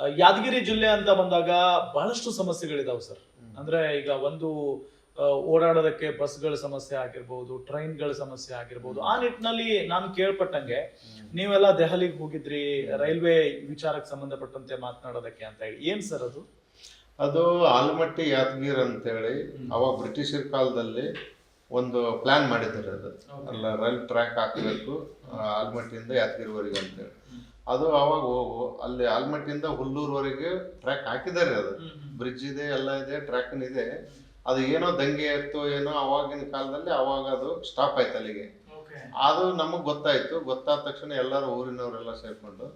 ಯಾದಗಿರಿ ಜಿಲ್ಲೆ ಅಂತ ಬಂದಾಗ ಬಹಳಷ್ಟು ಸಮಸ್ಯೆಗಳಿದಾವೆ ಸರ್. ಅಂದ್ರೆ ಈಗ ಒಂದು ಓಡಾಡೋದಕ್ಕೆ ಬಸ್ಗಳ ಸಮಸ್ಯೆ ಆಗಿರ್ಬೋದು ಟ್ರೈನ್ಗಳ ಸಮಸ್ಯೆ ಆಗಿರ್ಬೋದು ಆ ನಿಟ್ಟಿನಲ್ಲಿ ನಾನು ಕೇಳ್ಪಟ್ಟಂಗೆ ನೀವೆಲ್ಲ ದೆಹಲಿಗೆ ಹೋಗಿದ್ರಿ ರೈಲ್ವೆ ವಿಚಾರಕ್ಕೆ ಸಂಬಂಧಪಟ್ಟಂತೆ ಮಾತನಾಡೋದಕ್ಕೆ ಅಂತ ಹೇಳಿ. ಏನ್ ಸರ್ ಅದು? ಅದು ಆಲ್ಮಟ್ಟಿ ಯಾದಗಿರ್ ಅಂತೇಳಿ ಅವಾಗ ಬ್ರಿಟಿಷರ ಕಾಲದಲ್ಲಿ ಒಂದು ಪ್ಲಾನ್ ಮಾಡಿದ್ದಾರೆ ಅದು. ಅಲ್ಲ ರೈಲ್ ಟ್ರ್ಯಾಕ್ ಹಾಕಬೇಕು ಆಲ್ಮಟ್ಟಿಯಿಂದ ಯಾದಗಿರಿವರೆಗೆ ಅಂತೇಳಿ. ಅದು ಅವಾಗ ಹೋಗು ಅಲ್ಲಿ ಆಲ್ಮಟ್ಟಿಯಿಂದ ಹುಲ್ಲೂರ್ವರೆಗೆ ಟ್ರ್ಯಾಕ್ ಹಾಕಿದ್ದಾರೆ ಅದು. ಬ್ರಿಡ್ಜ್ ಇದೆ ಎಲ್ಲ ಇದೆ ಟ್ರ್ಯಾಕ್ ಇದೆ. ಅದು ಏನೋ ದಂಗೆ ಇತ್ತು ಏನೋ ಅವಾಗಿನ ಕಾಲದಲ್ಲಿ ಅವಾಗ ಅದು ಸ್ಟಾಪ್ ಆಯ್ತು ಅಲ್ಲಿಗೆ. ಅದು ನಮಗೆ ಗೊತ್ತಾಯ್ತು. ಗೊತ್ತಾದ ತಕ್ಷಣ ಎಲ್ಲರೂ ಊರಿನವರೆಲ್ಲ ಸೇರ್ಕೊಂಡು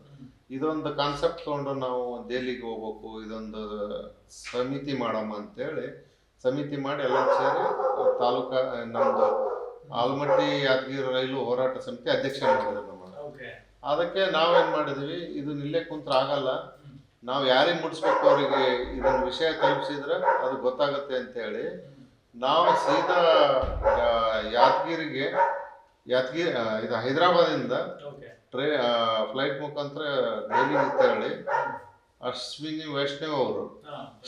ಇದೊಂದು ಕಾನ್ಸೆಪ್ಟ್ ತಗೊಂಡು ನಾವು ದೆಹಲಿಗೆ ಹೋಗ್ಬೇಕು ಇದೊಂದು ಸಮಿತಿ ಮಾಡಮ್ಮ ಅಂತೇಳಿ ಸಮಿತಿ ಮಾಡಿ ಎಲ್ಲ ಸೇರಿ ತಾಲೂಕಾ ನಮ್ದು ಆಲ್ಮಟ್ಟಿ ಯಾದಗಿರಿ ರೈಲು ಹೋರಾಟ ಸಮಿತಿ ಅಧ್ಯಕ್ಷ ಮಾಡಿದ್ರು ನಮ್ಮ ಅದಕ್ಕೆ ನಾವೇನ್ ಮಾಡಿದ್ವಿ ಇದು ಇಲ್ಲೇ ಕುಂತ್ರ ಆಗಲ್ಲ. ನಾವು ಯಾರಿಗೆ ಮುಟ್ಸ್ಬೇಕು ಅವರಿಗೆ ಇದನ್ನ ವಿಷಯ ತಲುಪಿಸಿದ್ರೆ ಅದು ಗೊತ್ತಾಗುತ್ತೆ ಅಂತೇಳಿ ನಾವು ಸೀದಾ ಯಾದಗಿರಿಗೆ ಯಾದಗಿರಿ ಇದು ಹೈದರಾಬಾದಿಂದ ಟ್ರೇ ಫ್ಲೈಟ್ ಮುಖಾಂತರ ಡೈಲಿ ಅಂತ ಹೇಳಿ ಅಶ್ವಿನಿ ವೈಷ್ಣವ್ ಅವರು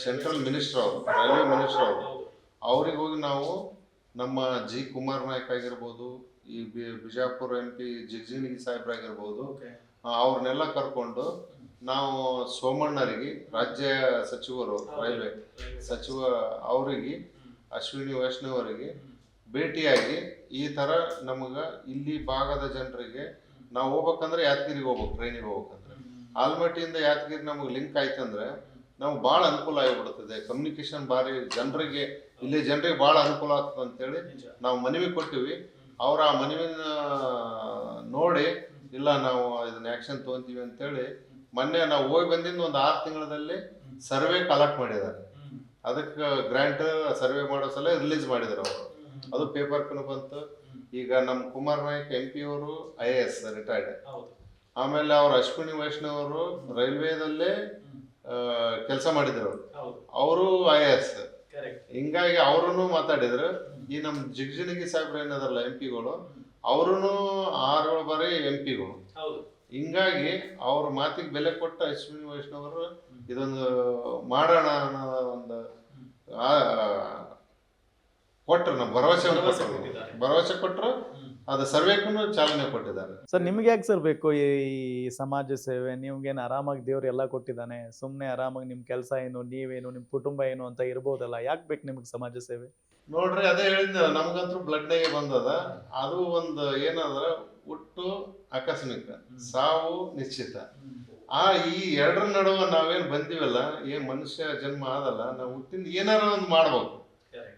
ಸೆಂಟ್ರಲ್ ಮಿನಿಸ್ಟರ್ ಅವರು ರೈಲ್ವೆ ಮಿನಿಸ್ಟರ್ ಅವರು ಅವ್ರಿಗೆ ಹೋಗಿ ನಾವು ನಮ್ಮ ಜಿ ಕುಮಾರ್ ನಾಯಕ್ ಆಗಿರ್ಬೋದು ಈ ಬಿ- ಬಿಜಾಪುರ ಎಂ ಪಿ ಜಿಗ್ಜಿಣಿಗಿ ಸಾಹೇಬ್ರಾಗಿರ್ಬೋದು ಅವ್ರನ್ನೆಲ್ಲ ಕರ್ಕೊಂಡು ನಾವು ಸೋಮಣ್ಣರಿಗೆ ರಾಜ್ಯ ಸಚಿವರು ರೈಲ್ವೆ ಸಚಿವ ಅವರಿಗೆ ಅಶ್ವಿನಿ ವೈಷ್ಣವ್ ಅವರಿಗೆ ಭೇಟಿಯಾಗಿ ಈ ಥರ ನಮಗೆ ಇಲ್ಲಿ ಭಾಗದ ಜನರಿಗೆ ನಾವು ಹೋಗ್ಬೇಕಂದ್ರೆ ಯಾದಗಿರಿಗೆ ಹೋಗ್ಬೇಕು ಟ್ರೈನಿಗೆ ಹೋಗ್ಬೇಕಂದ್ರೆ. ಆಲ್ಮಟ್ಟಿಯಿಂದ ಯಾದಗಿರಿ ನಮಗೆ ಲಿಂಕ್ ಆಯ್ತಂದ್ರೆ ನಮ್ಗೆ ಭಾಳ ಅನುಕೂಲ ಆಗಿಬಿಡುತ್ತದೆ ಕಮ್ಯುನಿಕೇಶನ್ ಭಾರಿ ಜನರಿಗೆ ಇಲ್ಲಿ ಜನರಿಗೆ ಭಾಳ ಅನುಕೂಲ ಆಗ್ತದೆ ಅಂತೇಳಿ ನಾವು ಮನವಿ ಕೊಟ್ಟಿವಿ. ಅವ್ರ ಆ ಮನವಿನ ನೋಡಿ ಇಲ್ಲ ನಾವು ಇದನ್ನ ಆಕ್ಷನ್ ತಗೊಂತೀವಿ ಅಂತೇಳಿ ಮೊನ್ನೆ ನಾವು ಹೋಗಿ ಬಂದಿದ್ದು ಒಂದು ಆರು ತಿಂಗಳಲ್ಲಿ ಸರ್ವೆ ಕಲೆಕ್ಟ್ ಮಾಡಿದ್ದಾರೆ. ಅದಕ್ಕೆ ಗ್ರ್ಯಾಂಟ್ ಸರ್ವೆ ಮಾಡೋ ಸಲ ರಿಲೀಸ್ ಮಾಡಿದ್ರು ಅವರು. ಅದು ಪೇಪರ್ ಪೇಪರ್ಕನು ಬಂತು. ಈಗ ನಮ್ಮ ಕುಮಾರ್ ನಾಯ್ಕ್ ಎಂ ಪಿ ಅವರು ಐ ಎ ಎಸ್ ರಿಟೈರ್ಡ್ ಆಮೇಲೆ ಅವ್ರ ಅಶ್ವಿನಿ ವೈಷ್ಣವ್ ಅವರು ರೈಲ್ವೇದಲ್ಲೇ ಕೆಲಸ ಮಾಡಿದ್ರು. ಅವರು ಐ ಎ ಎಸ್ ಹಿಂಗಾಗಿ ಅವರನ್ನು ಮಾತಾಡಿದ್ರು. ಈ ನಮ್ಮ ಜಿಗ್ಜಿನಗಿ ಸಾಹೇಬ್ರು ಏನದಲ್ಲ ಎಂ ಪಿಗಳು ಅವ್ರೂ ಆರು ಬಾರಿ ಎಂ ಪಿಗಳು ಹಿಂಗಾಗಿ ಅವ್ರ ಮಾತಿಗೆ ಬೆಲೆ ಕೊಟ್ಟ ಅಶ್ವಿನಿ ವೈಷ್ಣವರು ಇದೊಂದು ಮಾಡೋಣ ಅನ್ನೋ ಒಂದು ಕೊಟ್ರು ನಮ್ಮ ಭರವಸೆ ಭರವಸೆ ಕೊಟ್ಟರು. ಭರವಸೆ ಕೊಟ್ಟರು ಅದು ಸರ್ವೇಕ್ಕೂ ಚಾಲನೆ ಕೊಟ್ಟಿದ್ದಾರೆ. ಸರ್ ನಿಮ್ಗೆ ಯಾಕೆ ಸರ್ ಬೇಕು ಈ ಈ ಸಮಾಜ ಸೇವೆ? ನಿಮ್ಗೇನು ಆರಾಮಾಗಿ ದೇವ್ರು ಎಲ್ಲ ಕೊಟ್ಟಿದ್ದಾನೆ? ಸುಮ್ಮನೆ ಆರಾಮಾಗಿ ನಿಮ್ಮ ಕೆಲಸ ಏನು ನೀವೇನು ನಿಮ್ಮ ಕುಟುಂಬ ಏನು ಅಂತ ಇರ್ಬೋದಲ್ಲ ಯಾಕೆ ಬೇಕು ನಿಮ್ಗೆ ಸಮಾಜ ಸೇವೆ? ನೋಡ್ರಿ ಅದೇ ಹೇಳಿದ ನಮ್ಗಂತೂ ಬ್ಲಡ್ನಾಗೆ ಬಂದದ. ಅದು ಒಂದು ಏನಂದ್ರ ಹುಟ್ಟು ಆಕಸ್ಮಿಕ ಸಾವು ನಿಶ್ಚಿತ. ಆ ಈ ಎರಡರ ನಡುವೆ ನಾವೇನು ಬಂದಿವಲ್ಲ ಏನ್ ಮನುಷ್ಯ ಜನ್ಮ ಆದಲ್ಲ ನಾವು ಹುಟ್ಟಿಂದ ಏನಾರ ಒಂದು ಮಾಡ್ಬೇಕು.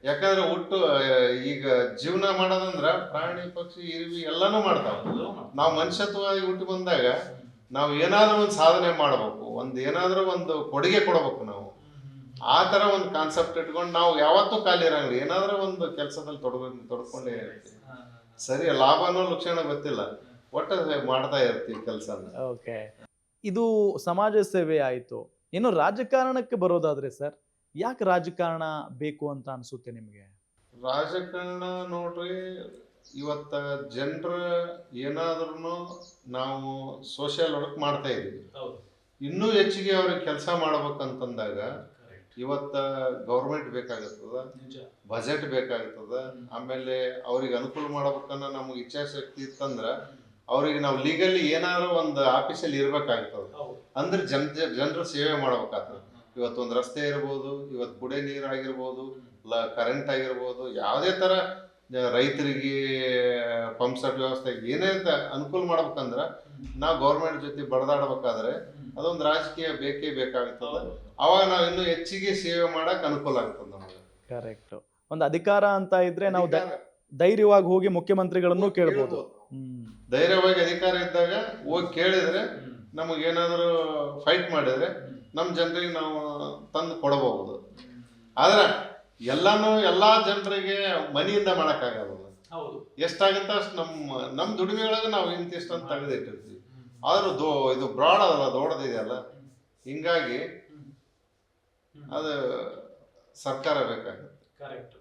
ಯಾಕಂದ್ರೆ ಹುಟ್ಟು ಈಗ ಜೀವನ ಮಾಡೋದಂದ್ರ ಪ್ರಾಣಿ, ಪಕ್ಷಿ, ಇರುವಿ ಎಲ್ಲಾನು ಮಾಡ್ತಾವ. ನಾವು ಮನುಷ್ಯತ್ವವಾಗಿ ಹುಟ್ಟಿ ಬಂದಾಗ ನಾವು ಏನಾದ್ರೂ ಒಂದು ಸಾಧನೆ ಮಾಡ್ಬೇಕು. ಒಂದ್ ಏನಾದ್ರೂ ಒಂದು ಕೊಡುಗೆ ಕೊಡ್ಬೇಕು ನಾವು. ಆ ತರ ಒಂದು ಕಾನ್ಸೆಪ್ಟ್ ಇಟ್ಕೊಂಡು ನಾವು ಯಾವತ್ತೂ ಖಾಲಿ ಇರಂಗಿಲ್ಲ. ಏನಾದ್ರೂ ಒಂದು ಕೆಲಸದಲ್ಲಿ ತೊಡಗ, ತೊಡ್ಕೊಂಡೇ ಇರ್ತೀವಿ. ಸರಿ, ಲಾಭನೋ ಲಕ್ಷಣ ಗೊತ್ತಿಲ್ಲ. ಒಟ್ಟ ಮಾಡ್ತಾ ಇರ್ತೀವಿ ಕೆಲಸ ಓಕೆ ಇದು ಸಮಾಜ ಸೇವೆ ಆಯಿತು. ಇನ್ನು ರಾಜಕಾರಣಕ್ಕೆ ಬರೋದಾದ್ರೆ ಸರ್? ಯಾಕೆ ರಾಜಕಾರಣ ಬೇಕು ಅಂತ ಅನ್ಸುತ್ತೆ ನಿಮಗೆ? ರಾಜಕಾರಣ ನೋಡ್ರಿ ಇವತ್ತ ಜನರ ಏನಾದ್ರೂ ನಾವು ಸೋಷಿಯಲ್ ವರ್ಕ್ ಮಾಡ್ತಾ ಇದೀವಿ ಇನ್ನೂ ಹೆಚ್ಚಿಗೆ ಅವ್ರಿಗೆ ಕೆಲಸ ಮಾಡ್ಬೇಕಂತಂದಾಗ ಇವತ್ತ ಗೌರ್ಮೆಂಟ್ ಬೇಕಾಗುತ್ತದ ಬಜೆಟ್ ಬೇಕಾಗ್ತದ ಆಮೇಲೆ ಅವ್ರಿಗೆ ಅನುಕೂಲ ಮಾಡ್ಬೇಕನ್ನ ನಮ್ಗೆ ಇಚ್ಛಾಶಕ್ತಿ ಇತ್ತಂದ್ರ ಅವ್ರಿಗೆ ನಾವು ಲೀಗಲಿ ಏನಾದ್ರು ಒಂದು ಆಫೀಸಲ್ಲಿ ಇರ್ಬೇಕಾಗ್ತದ. ಅಂದ್ರೆ ಜನ ಜನರ ಸೇವೆ ಮಾಡ್ಬೇಕಾಗ್ತದೆ. ಇವತ್ತು ಒಂದು ರಸ್ತೆ ಇರ್ಬೋದು ಇವತ್ತು ಕುಡಿಯೋ ನೀರು ಆಗಿರ್ಬೋದು ಲ ಕರೆಂಟ್ ಆಗಿರ್ಬೋದು ಯಾವುದೇ ಥರ ರೈತರಿಗೆ ಪಂಪ್ ಸೆಟ್ ವ್ಯವಸ್ಥೆ ಏನೇ ಅಂತ ಅನುಕೂಲ ಮಾಡ್ಬೇಕಂದ್ರೆ ನಾವು ಗೌರ್ಮೆಂಟ್ ಜೊತೆ ಬಡದಾಡ್ಬೇಕಾದ್ರೆ ಅದೊಂದು ರಾಜಕೀಯ ಬೇಕೇ ಬೇಕಾಗ್ತದೆ. ಅವಾಗ ನಾವು ಇನ್ನೂ ಹೆಚ್ಚಿಗೆ ಸೇವೆ ಮಾಡಕ್ ಅನುಕೂಲ ಆಗ್ತದೆ ನಮಗೆ. ಕರೆಕ್ಟ್ ಒಂದು ಅಧಿಕಾರ ಅಂತ ಇದ್ರೆ ನಾವು ಧೈರ್ಯವಾಗಿ ಹೋಗಿ ಮುಖ್ಯಮಂತ್ರಿಗಳನ್ನು ಕೇಳ್ಬೋದು. ಧೈರ್ಯವಾಗಿ ಅಧಿಕಾರ ಇದ್ದಾಗ ಹೋಗಿ ಕೇಳಿದ್ರೆ ನಮಗೇನಾದರೂ ಫೈಟ್ ಮಾಡಿದ್ರೆ ನಮ್ಮ ಜನರಿಗೆ ನಾವು ತಂದು ಕೊಡಬಹುದು. ಆದ್ರೆ ಎಲ್ಲಾನು ಎಲ್ಲಾ ಜನರಿಗೆ ಮನೆಯಿಂದ ಮಾಡಕ್ಕಾಗಲ್ಲ. ಎಷ್ಟಾಗುತ್ತೆ ಅಷ್ಟು ನಮ್ಮ ನಮ್ಮ ದುಡಿಮೆ ಒಳಗೆ ನಾವು ಇಂತಿಷ್ಟು ಅಂತ ತೆಗೆದಿಟ್ಟಿರ್ತೀವಿ. ಆದ್ರೂ ದೋ ಇದು ಬ್ರಾಡ್ ಅದಲ್ಲ ದೊಡ್ಡದಿದೆಯಲ್ಲ? ಹಿಂಗಾಗಿ ಅದು ಸರ್ಕಾರ ಬೇಕಾಗುತ್ತೆ. ಕರೆಕ್ಟ್.